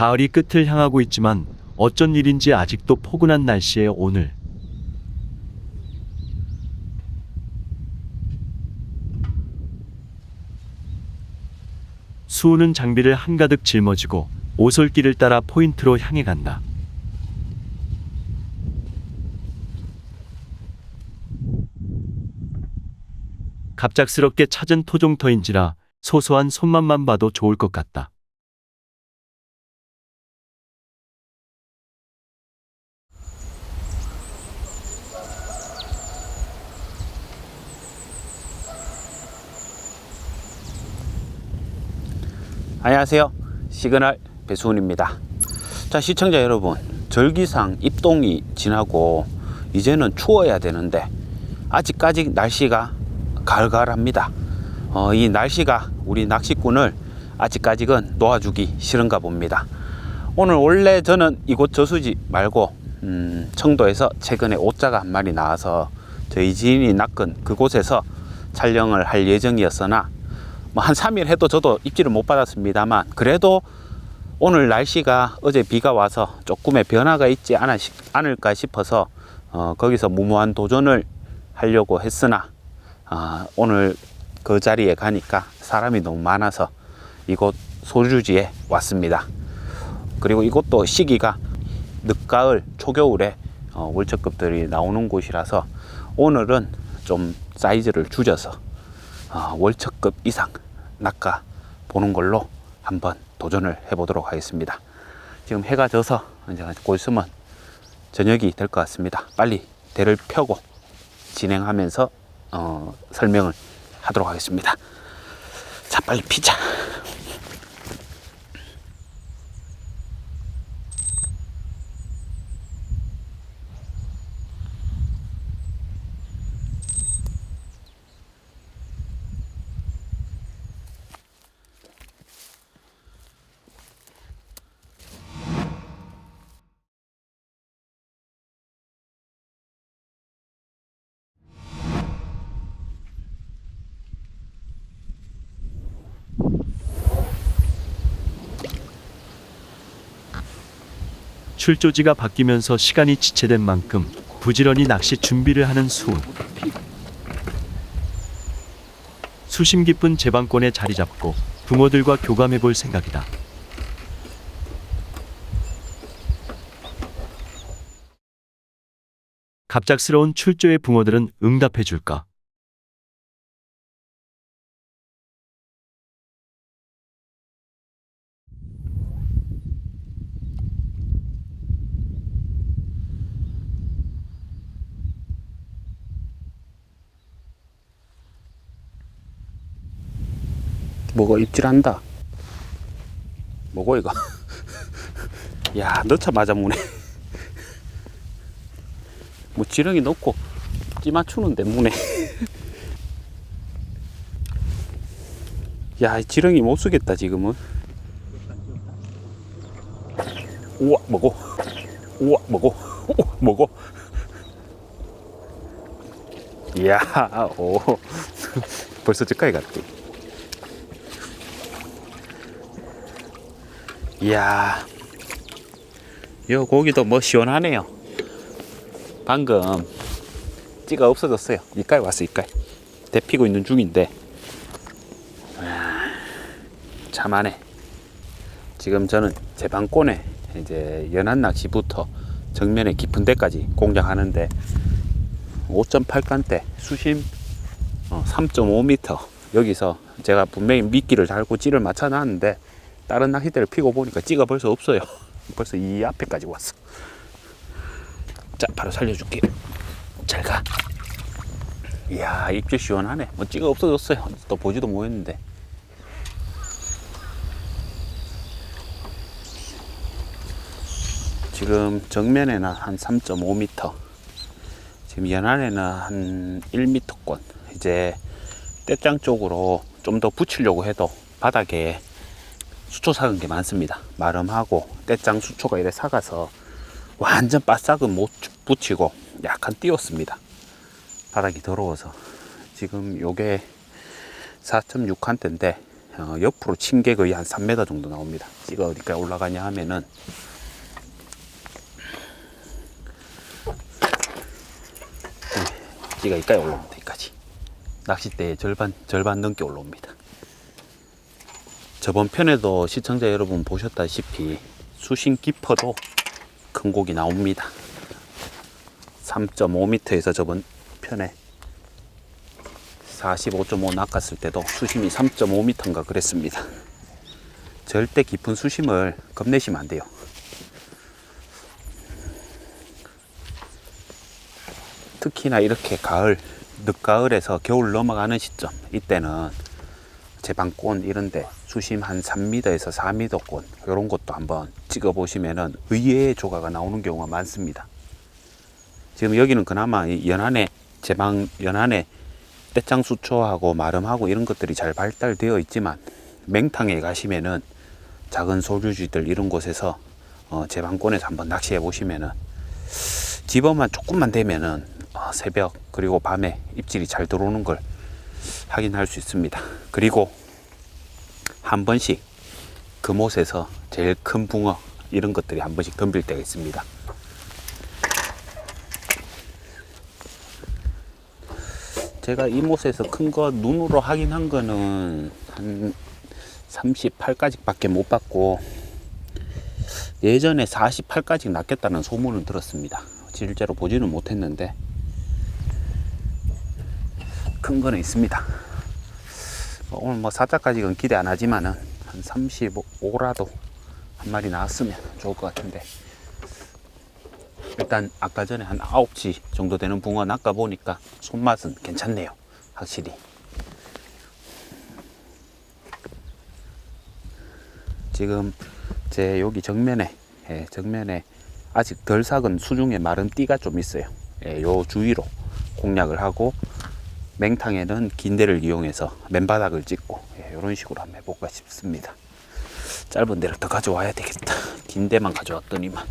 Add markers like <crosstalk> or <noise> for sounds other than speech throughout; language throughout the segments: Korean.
가을이 끝을 향하고 있지만 어쩐 일인지 아직도 포근한 날씨의 오늘. 수우는 장비를 한가득 짊어지고 오솔길을 따라 포인트로 향해 간다. 갑작스럽게 찾은 토종터인지라 소소한 손맛만 봐도 좋을 것 같다. 안녕하세요. 시그널 배수훈입니다. 자, 시청자 여러분. 절기상 입동이 지나고 이제는 추워야 되는데 아직까지 날씨가 가을가을합니다. 어, 이 날씨가 우리 낚시꾼을 아직까지는 놓아주기 싫은가 봅니다. 오늘 원래 저는 이곳 저수지 말고 음, 청도에서 최근에 오자가 한 마리 나와서 저희 지인이 낚은 그곳에서 촬영을 할 예정이었으나 뭐 한 3일 해도 저도 입질을 못 받았습니다만 그래도 오늘 날씨가 어제 비가 와서 조금의 변화가 있지 않을까 싶어서 어, 거기서 무모한 도전을 하려고 했으나 아, 오늘 그 자리에 가니까 사람이 너무 많아서 이곳 소주지에 왔습니다. 그리고 이곳도 시기가 늦가을 초겨울에 어, 월척급들이 나오는 곳이라서 오늘은 좀 사이즈를 줄여서 어, 월척급 이상 낚아 보는 걸로 한번 도전을 해보도록 하겠습니다. 지금 해가 져서 이제 곧 있으면 저녁이 될 것 같습니다. 빨리 대를 펴고 진행하면서 어, 설명을 하도록 하겠습니다. 자, 빨리 피자. 출조지가 바뀌면서 시간이 지체된 만큼 부지런히 낚시 준비를 하는 수훈. 수심 깊은 제방권에 자리 잡고 붕어들과 교감해 볼 생각이다. 갑작스러운 출조의 붕어들은 응답해 줄까? 뭐가 입질한다. 뭐고 이거? 야, 넣자마자 무네. 뭐 지렁이 넣고 찌 맞추는데 무네. 야, 이 지렁이 못 쓰겠다 지금은. 우와, 뭐고? 우와, 뭐고? 오, 뭐고? 이야, 오, 벌써 저까지 갔대. 이야, 요 고기도 뭐 시원하네요. 방금 찌가 없어졌어요. 이까지 왔어, 이까지. 데피고 있는 중인데. 아, 참하네. 지금 저는 제 방권에 이제 연안 낚시부터 정면에 깊은 데까지 공략하는데 5.8간대 수심 3.5m 여기서 제가 분명히 미끼를 달고 찌를 맞춰 놨는데 다른 낚싯대를 피고 보니까 찌가 벌써 없어요. <laughs> 벌써 이 앞에까지 왔어. 자, 바로 살려줄게. 잘 가. 이야, 입질 시원하네. 뭐 찌가 없어졌어요. 또 보지도 못했는데. 지금 정면에는 한 3.5m. 지금 연안에는 한 1m권. 이제 떼짱 쪽으로 좀 더 붙이려고 해도 바닥에 수초 삭은 게 많습니다. 마름하고 떼짱 수초가 이래 삭아서 완전 바싹은 못 붙이고 약간 띄웠습니다. 바닥이 더러워서 지금 요게 4.6한대인데 어, 옆으로 친 게 거의 한 3m 정도 나옵니다. 찌가 어디까지 올라가냐 하면은 네, 찌가 여기까지 올라옵니다. 여기까지. 낚싯대의 절반, 절반 넘게 올라옵니다. 저번 편에도 시청자 여러분 보셨다시피 수심 깊어도 큰 고기 나옵니다. 3.5m에서 저번 편에 45.5 낚았을 때도 수심이 3.5m인가 그랬습니다. 절대 깊은 수심을 겁내시면 안 돼요. 특히나 이렇게 가을, 늦가을에서 겨울 넘어가는 시점, 이때는 제방권 이런데 수심 한 3m에서 4m권 이런 것도 한번 찍어 보시면은 의외의 조가가 나오는 경우가 많습니다. 지금 여기는 그나마 이 연안에 제방 연안에 떼짱 수초하고 마름하고 이런 것들이 잘 발달되어 있지만 맹탕에 가시면은 작은 소류지들 이런 곳에서 어, 제방권에서 한번 낚시해 보시면은 집어만 조금만 되면은 어, 새벽 그리고 밤에 입질이 잘 들어오는 걸 확인할 수 있습니다. 그리고 한 번씩 그못에서 제일 큰 붕어 이런 것들이 한 번씩 덤빌 때가 있습니다. 제가 이못에서 큰 거 눈으로 확인한 거는 한 38까지 밖에 못 봤고 예전에 48까지 낚였다는 소문은 들었습니다. 실제로 보지는 못했는데 큰 거는 있습니다. 뭐 오늘 뭐 사자까지는 기대 안 하지만은 한 35라도 한 마리 나왔으면 좋을 것 같은데 일단 아까 전에 한 9시 정도 되는 붕어 낚아 보니까 손맛은 괜찮네요. 확실히. 지금 제 여기 정면에 예, 정면에 아직 덜 삭은 수중에 마른 띠가 좀 있어요. 예, 요 주위로 공략을 하고 맹탕에는 긴대를 이용해서 맨바닥을 찍고 예, 이런 식으로 한번 해볼까 싶습니다. 짧은 데를 더 가져와야 되겠다. 긴대만 가져왔더니만.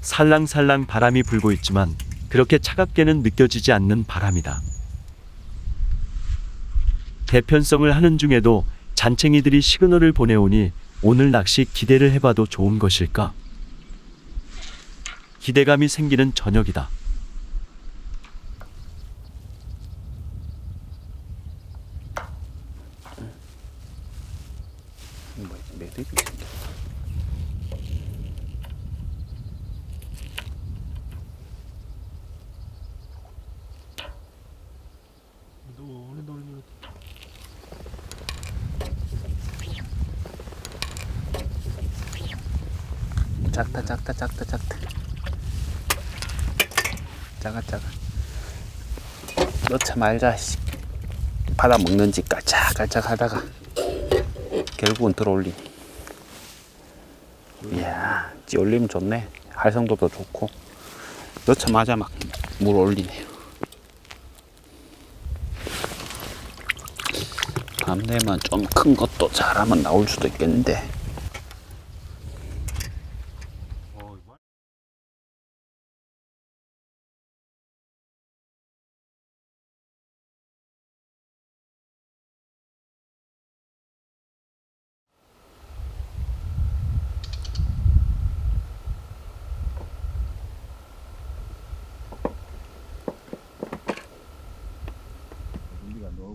살랑살랑 바람이 불고 있지만 그렇게 차갑게는 느껴지지 않는 바람이다. 대편성을 하는 중에도 잔챙이들이 시그널을 보내오니 오늘 낚시 기대를 해봐도 좋은 것일까? 기대감이 생기는 저녁이다. 뭐, 매듭이 생겼다. 작다 작다 작다 작다. 작아 작아. 넣자 말자 씨. 받아 먹는지 깔짝깔짝 하다가 결국은 들어올리니. 이야 찌 올리면 좋네. 활성도도 좋고. 넣자마자 막 물 올리네요 밤 되면 좀큰 것도 잘하면 나올 수도 있겠는데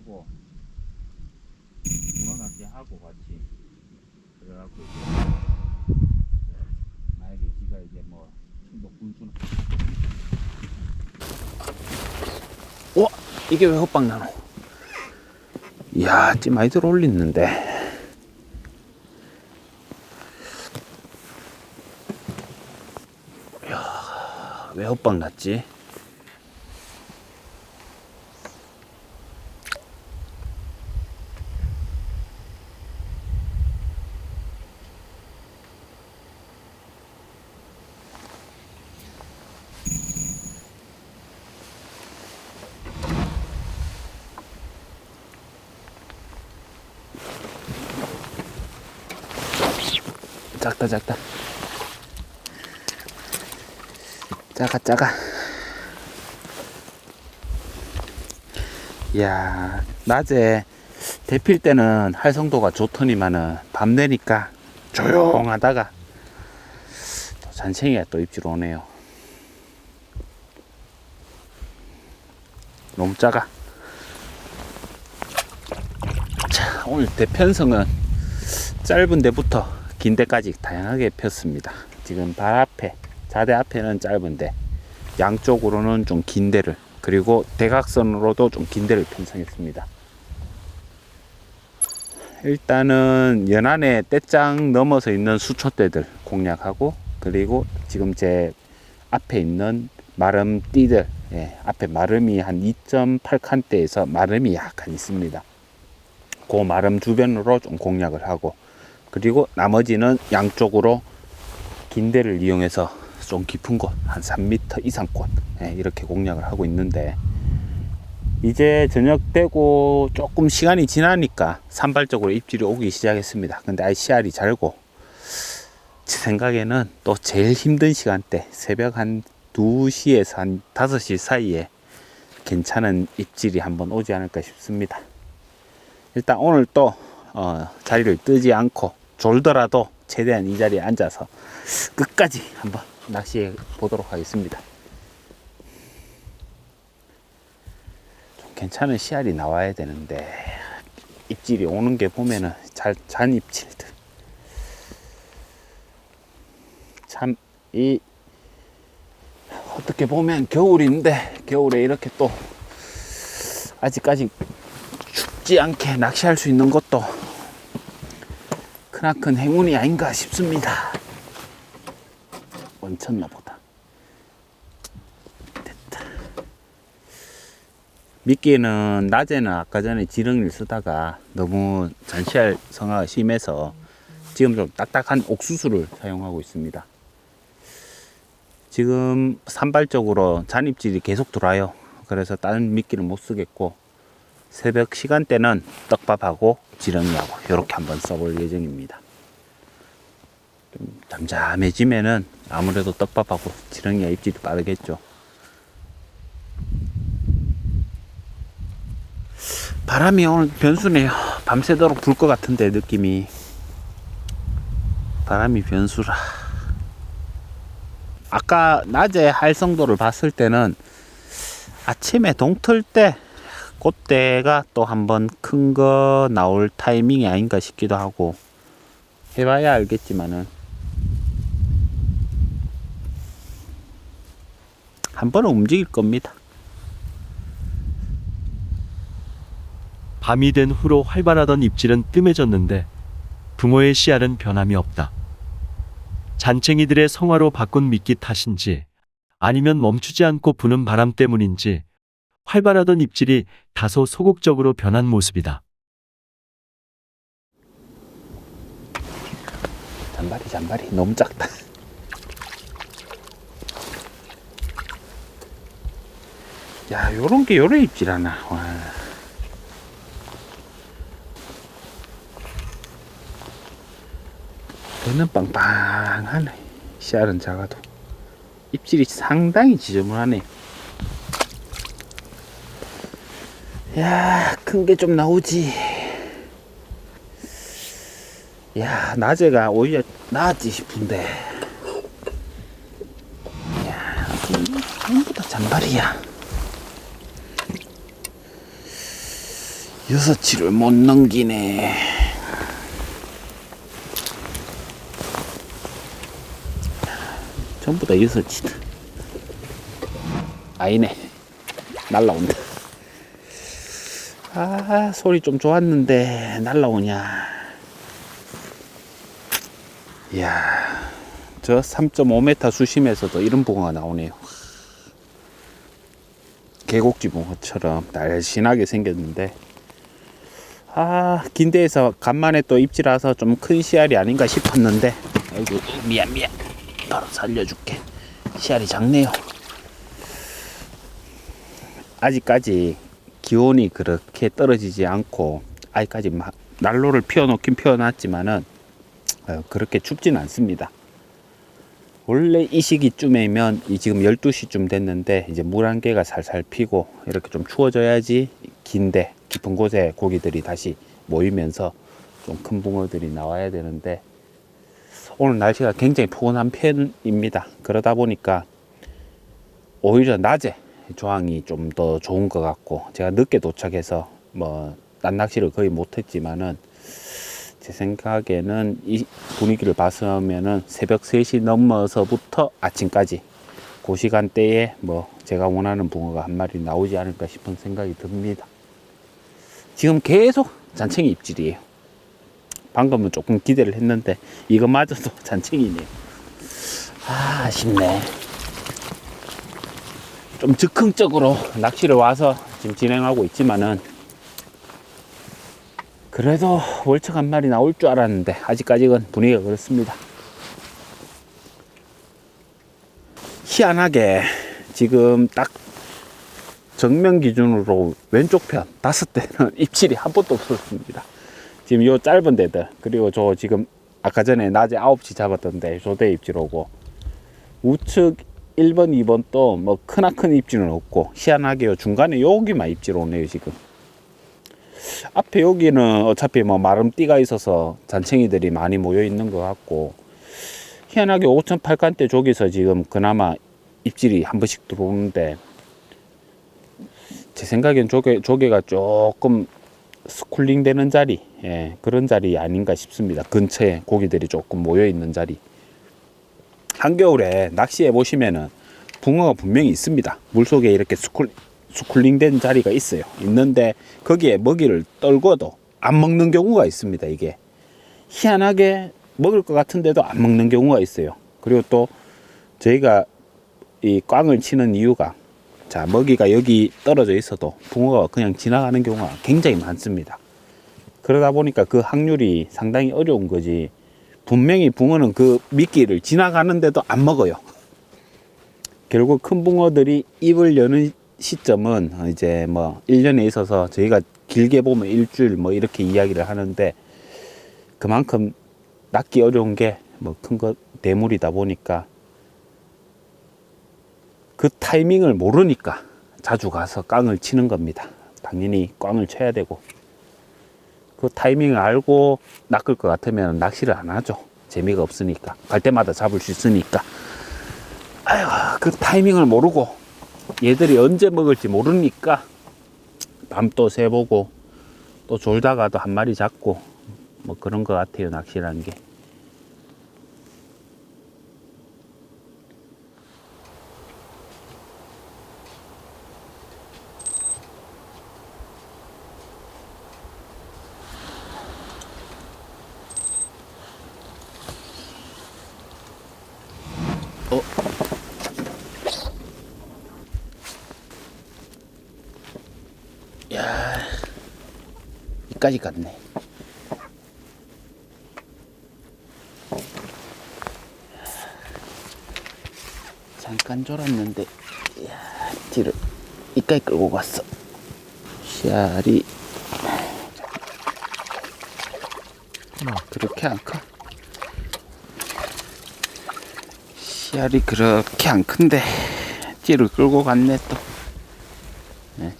놀고 문어낚시 하고 같이 그래갖고 이제 만약에 지가 이제 뭐 친구 군수나 와 이게 왜 헛방 나노? 이야 찌 많이 들어 올리는데 이야 왜 헛방 났지? 작아 작아 이야 낮에 데필 때는 활성도가 좋더니만은 밤 되니까 조용하다가 또 잔챙이가 또 입질 오네요. 너무 작아. 자 오늘 대편성은 짧은 데부터 긴 데까지 다양하게 폈습니다. 지금 발 앞에 자대 앞에는 짧은데 양쪽으로는 좀 긴 데를 그리고 대각선으로도 좀 긴 데를 편성했습니다 일단은 연안에 떼짱 넘어서 있는 수초대들 공략하고 그리고 지금 제 앞에 있는 마름 띠들 예, 앞에 마름이 한 2.8칸대에서 마름이 약간 있습니다. 그 마름 주변으로 좀 공략을 하고 그리고 나머지는 양쪽으로 긴 데를 이용해서 좀 깊은 곳 한 3m 이상 곳 예, 이렇게 공략을 하고 있는데 이제 저녁 되고 조금 시간이 지나니까 산발적으로 입질이 오기 시작했습니다. 근데 씨알이 잘고 제 생각에는 또 제일 힘든 시간대 새벽 한 2시에서 한 5시 사이에 괜찮은 입질이 한번 오지 않을까 싶습니다. 일단 오늘 또 어, 자리를 뜨지 않고 졸더라도 최대한 이 자리에 앉아서 끝까지 한번 낚시해 보도록 하겠습니다. 좀 괜찮은 씨알이 나와야 되는데 입질이 오는 게 보면은 잘 잔 입질들 참 이 어떻게 보면 겨울인데 겨울에 이렇게 또 아직까지 춥지 않게 낚시할 수 있는 것도 크나큰 행운이 아닌가 싶습니다. 얹혔나 보다. 됐다. 미끼는 낮에는 아까 전에 지렁이를 쓰다가 너무 잔시할 성화가 심해서 지금 좀 딱딱한 옥수수를 사용하고 있습니다. 지금 산발적으로 잔입질이 계속 들어와요. 그래서 다른 미끼를 못 쓰겠고 새벽 시간대는 떡밥하고 지렁이하고 이렇게 한번 써볼 예정입니다. 좀 잠잠해지면은 아무래도 떡밥하고 지렁이가 입질이 빠르겠죠. 바람이 오늘 변수네요. 밤새도록 불 것 같은데 느낌이 바람이 변수라. 아까 낮에 활성도를 봤을 때는 아침에 동틀 때 그때가 또 한번 큰 거 나올 타이밍이 아닌가 싶기도 하고 해봐야 알겠지만은 한 번은 움직일 겁니다. 밤이 된 후로 활발하던 입질은 뜸해졌는데 붕어의 씨알은 변함이 없다. 잔챙이들의 성화로 바꾼 미끼 탓인지 아니면 멈추지 않고 부는 바람 때문인지 활발하던 입질이 다소 소극적으로 변한 모습이다. 잔발이 잔발이 너무 작다. 야, 요런 게 요래 입질하나. 와. 배는 빵빵하네. 씨알은 작아도. 입질이 상당히 지저분하네. 야, 큰 게 좀 나오지. 야, 낮에가 오히려 나았지 싶은데. 야, 전부 다 잔발이야. 여섯치를 못 넘기네. 전부 다 여섯치다. 아니네. 날라온다. 아, 소리 좀 좋았는데, 날라오냐. 이야, 저 3.5m 수심에서도 이런 붕어가 나오네요. 계곡지 붕어처럼 날씬하게 생겼는데, 아, 긴 데에서 간만에 또 입질 와서 좀 큰 씨알이 아닌가 싶었는데, 아이고, 미안, 미안. 바로 살려줄게. 씨알이 작네요. 아직까지 기온이 그렇게 떨어지지 않고, 아직까지 막 난로를 피워놓긴 피워놨지만은, 어, 그렇게 춥진 않습니다. 원래 이 시기쯤이면 이 지금 12시쯤 됐는데 이제 물 한 개가 살살 피고 이렇게 좀 추워져야지 긴데 깊은 곳에 고기들이 다시 모이면서 좀 큰 붕어들이 나와야 되는데 오늘 날씨가 굉장히 포근한 편입니다. 그러다 보니까 오히려 낮에 조항이 좀 더 좋은 것 같고 제가 늦게 도착해서 뭐 낱낚시를 거의 못했지만은 제 생각에는 이 분위기를 봤으면은 새벽 3시 넘어서부터 아침까지 그 시간대에 뭐 제가 원하는 붕어가 한 마리 나오지 않을까 싶은 생각이 듭니다. 지금 계속 잔챙이 입질이에요. 방금은 조금 기대를 했는데 이거마저도 <laughs> 잔챙이네요. 아, 아쉽네. 좀 즉흥적으로 낚시를 와서 지금 진행하고 있지만은 그래도 월척 한 마리 나올 줄 알았는데 아직까지는 분위기가 그렇습니다. 희한하게 지금 딱 정면 기준으로 왼쪽 편 다섯 대는 <laughs> 입질이 한 번도 없었습니다. 지금 요 짧은 데들 그리고 저 지금 아까 전에 낮에 9시 잡았던데 조대 입질 오고 우측 1번, 2번 또 뭐 크나큰 입질은 없고 희한하게 요 중간에 여기만 입질 오네요 지금 앞에 여기는 어차피 뭐 마름띠가 있어서 잔챙이들이 많이 모여 있는 것 같고 희한하게 5천 8간대 저기서 지금 그나마 입질이 한 번씩 들어오는데 제 생각엔 조개, 조개가 조금 스쿨링 되는 자리 예, 그런 자리 아닌가 싶습니다. 근처에 고기들이 조금 모여 있는 자리. 한겨울에 낚시해 보시면은 붕어가 분명히 있습니다. 물 속에 이렇게 스쿨, 스쿨링 된 자리가 있어요. 있는데 거기에 먹이를 떨궈도 안 먹는 경우가 있습니다 이게. 희한하게 먹을 것 같은데도 안 먹는 경우가 있어요. 그리고 또 저희가 이 꽝을 치는 이유가 자 먹이가 여기 떨어져 있어도 붕어가 그냥 지나가는 경우가 굉장히 많습니다. 그러다 보니까 그 확률이 상당히 어려운 거지. 분명히 붕어는 그 미끼를 지나가는데도 안 먹어요. 결국 큰 붕어들이 입을 여는 시점은 이제 뭐 1년에 있어서 저희가 길게 보면 일주일 뭐 이렇게 이야기를 하는데 그만큼 낚기 어려운 게 뭐큰거 대물이다 보니까 그 타이밍을 모르니까 자주 가서 깡을 치는 겁니다. 당연히 꽝을 쳐야 되고 그 타이밍을 알고 낚을 것 같으면 낚시를 안 하죠. 재미가 없으니까 갈 때마다 잡을 수 있으니까. 아유 그 타이밍을 모르고 얘들이 언제 먹을지 모르니까 밤도 새보고 또 졸다가도 한 마리 잡고 뭐 그런 것 같아요 낚시라는 게. 이까지 갔네. 잠깐 졸았는데, 야, 뒤를 이까지 끌고 갔어. 씨알이 그렇게 안 커. 씨알이 그렇게 안 큰데 찌를 끌고 갔네 또. 네.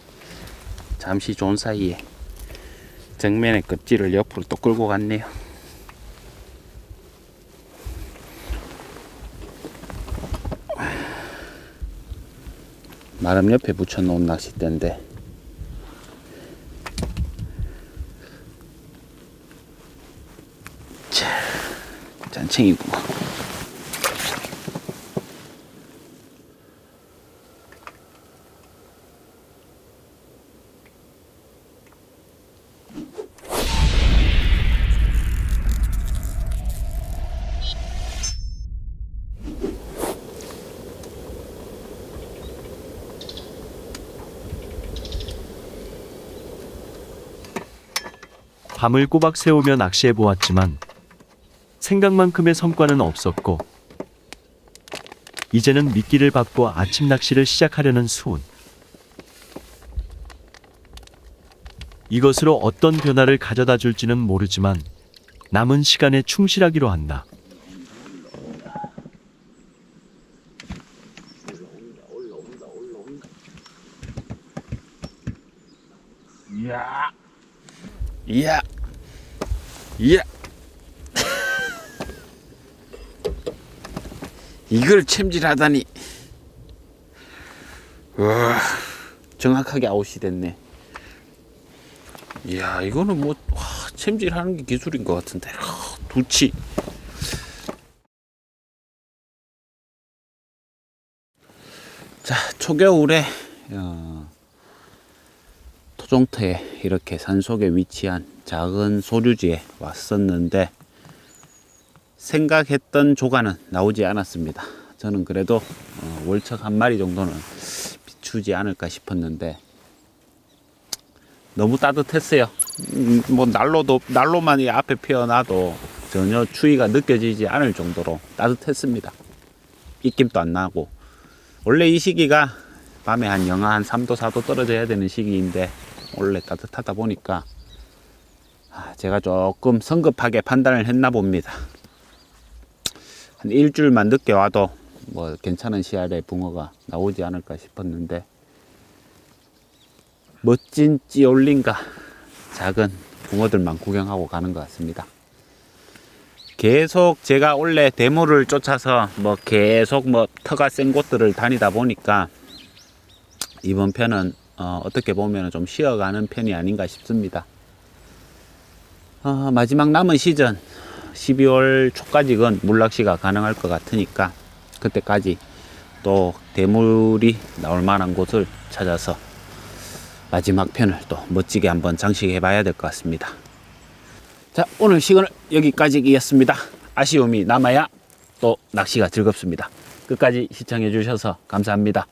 잠시 존 사이에 정면의 껍질을 옆으로 또 끌고 갔네요. 마름 옆에 붙여놓은 낚싯대인데 자, 잔챙이구만. 밤을 꼬박 새우며 낚시해 보았지만 생각만큼의 성과는 없었고 이제는 미끼를 받고 아침 낚시를 시작하려는 수훈. 이것으로 어떤 변화를 가져다 줄지는 모르지만 남은 시간에 충실하기로 한다. 이야. 이야. 이야. 이걸 챔질하다니. 와, 정확하게 아웃이 됐네. 이야, 이거는 뭐, 와, 챔질하는 게 기술인 것 같은데. 아, 두치. 자, 초겨울에, 어, 토종터에 이렇게 산속에 위치한 작은 소류지에 왔었는데 생각했던 조가는 나오지 않았습니다. 저는 그래도 어, 월척 한 마리 정도는 비추지 않을까 싶었는데 너무 따뜻했어요. 음, 뭐 난로도 난로만 이 앞에 피어나도 전혀 추위가 느껴지지 않을 정도로 따뜻했습니다. 입김도 안 나고 원래 이 시기가 밤에 한 영하 한 3도 4도 떨어져야 되는 시기인데 원래 따뜻하다 보니까 아, 제가 조금 성급하게 판단을 했나 봅니다. 한 일주일만 늦게 와도 뭐 괜찮은 씨알의 붕어가 나오지 않을까 싶었는데 멋진 찌올린가 작은 붕어들만 구경하고 가는 것 같습니다. 계속 제가 원래 대모를 쫓아서 뭐 계속 뭐 터가 센 곳들을 다니다 보니까 이번 편은 어, 어떻게 보면 좀 쉬어가는 편이 아닌가 싶습니다. 어, 마지막 남은 시즌 12월 초까지는 물낚시가 가능할 것 같으니까 그때까지 또 대물이 나올 만한 곳을 찾아서 마지막 편을 또 멋지게 한번 장식해 봐야 될 것 같습니다. 자, 오늘 시간은 여기까지였습니다. 아쉬움이 남아야 또 낚시가 즐겁습니다. 끝까지 시청해 주셔서 감사합니다.